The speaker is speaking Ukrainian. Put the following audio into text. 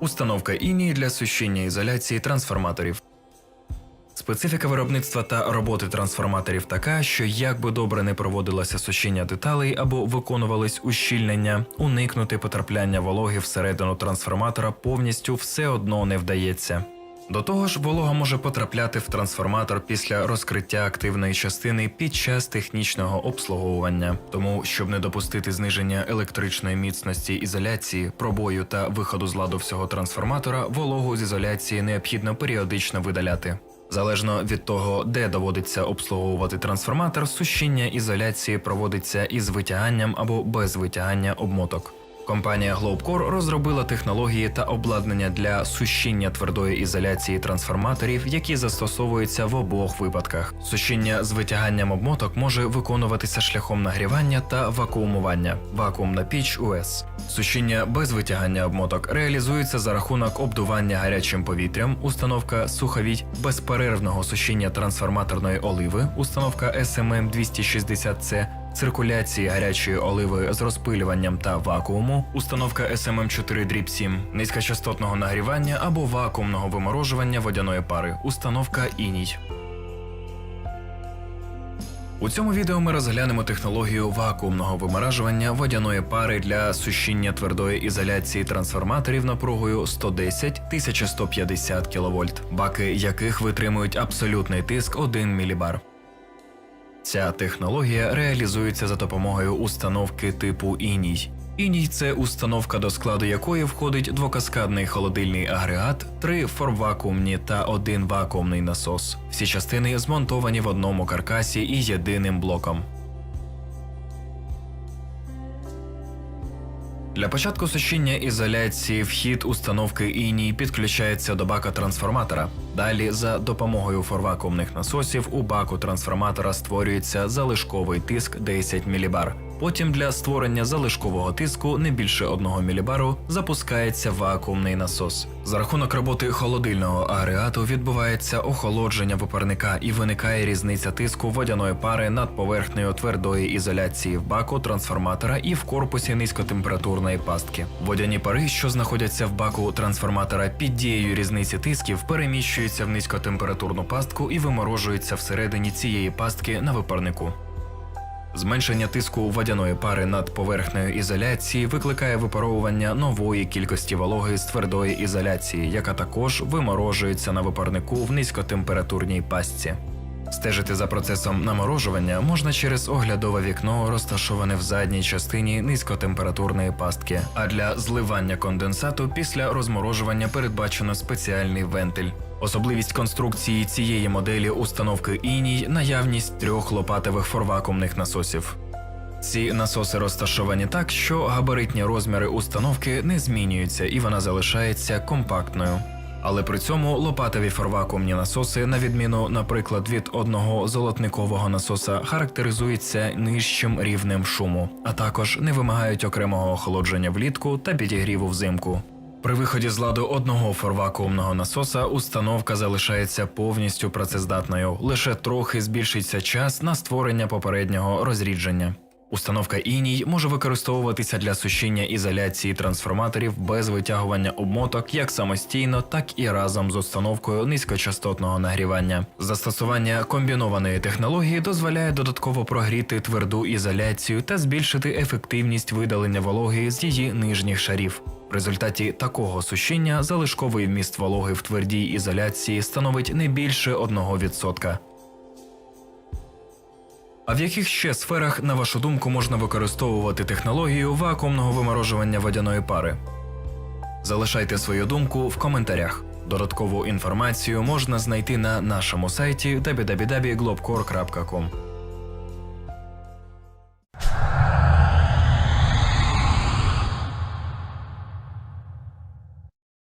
Установка інії для сущення ізоляції трансформаторів. Специфіка виробництва та роботи трансформаторів така, що як би добре не проводилося сушіння деталей або виконувались ущільнення, уникнути потрапляння вологи всередину трансформатора повністю все одно не вдається. До того ж, волога може потрапляти в трансформатор після розкриття активної частини під час технічного обслуговування. Тому, щоб не допустити зниження електричної міцності ізоляції, пробою та виходу з ладу всього трансформатора, вологу з ізоляції необхідно періодично видаляти. Залежно від того, де доводиться обслуговувати трансформатор, сушіння ізоляції проводиться із витяганням або без витягання обмоток. Компанія Globcore розробила технології та обладнання для сушіння твердої ізоляції трансформаторів, які застосовуються в обох випадках. Сушіння з витяганням обмоток може виконуватися шляхом нагрівання та вакуумування вакуумна піч УС. Сушіння без витягання обмоток реалізується за рахунок обдування гарячим повітрям, установка суховідь, безперервного сушіння трансформаторної оливи, установка SMM 260C, циркуляції гарячої оливи з розпилюванням та вакууму, установка SMM 4 7, низькочастотного нагрівання або вакуумного виморожування водяної пари, установка іній. У цьому відео ми розглянемо технологію вакуумного виморажування водяної пари для сушіння твердої ізоляції трансформаторів напругою 110-1150 кВт, баки яких витримують абсолютний тиск 1 мілібар. Ця технологія реалізується за допомогою установки типу іній. Іній це установка, до складу якої входить двокаскадний холодильний агрегат, три форвакуумні та один вакуумний насос. Всі частини змонтовані в одному каркасі і єдиним блоком. Для початку сушіння ізоляції вхід установки іній підключається до бака трансформатора. Далі, за допомогою форвакуумних насосів, у баку трансформатора створюється залишковий тиск 10 мілібар. Потім для створення залишкового тиску не більше 1 мілібару запускається вакуумний насос. За рахунок роботи холодильного агрегату відбувається охолодження випарника і виникає різниця тиску водяної пари над поверхнею твердої ізоляції в баку трансформатора і в корпусі низькотемпературної пастки. Водяні пари, що знаходяться в баку трансформатора під дією різниці тисків, переміщуються в низькотемпературну пастку і виморожуються всередині цієї пастки на випарнику. Зменшення тиску водяної пари над поверхнею ізоляції викликає випаровування нової кількості вологи з твердої ізоляції, яка також виморожується на випарнику в низькотемпературній пастці. Стежити за процесом наморожування можна через оглядове вікно, розташоване в задній частині низькотемпературної пастки. А для зливання конденсату після розморожування передбачено спеціальний вентиль. Особливість конструкції цієї моделі установки іній наявність трьох лопатевих форвакуумних насосів. Ці насоси розташовані так, що габаритні розміри установки не змінюються і вона залишається компактною. Але при цьому лопатові форвакуумні насоси, на відміну, наприклад, від одного золотникового насоса, характеризуються нижчим рівнем шуму, а також не вимагають окремого охолодження влітку та підігріву взимку. При виході з ладу одного форвакуумного насоса установка залишається повністю працездатною, лише трохи збільшиться час на створення попереднього розрідження. Установка іній може використовуватися для сушіння ізоляції трансформаторів без витягування обмоток як самостійно, так і разом з установкою низькочастотного нагрівання. Застосування комбінованої технології дозволяє додатково прогріти тверду ізоляцію та збільшити ефективність видалення вологи з її нижніх шарів. Результаті такого сушіння залишковий вміст вологи в твердій ізоляції становить не більше 1%. А в яких ще сферах, на вашу думку, можна використовувати технологію вакуумного виморожування водяної пари? Залишайте свою думку в коментарях. Додаткову інформацію можна знайти на нашому сайті www.globcore.com.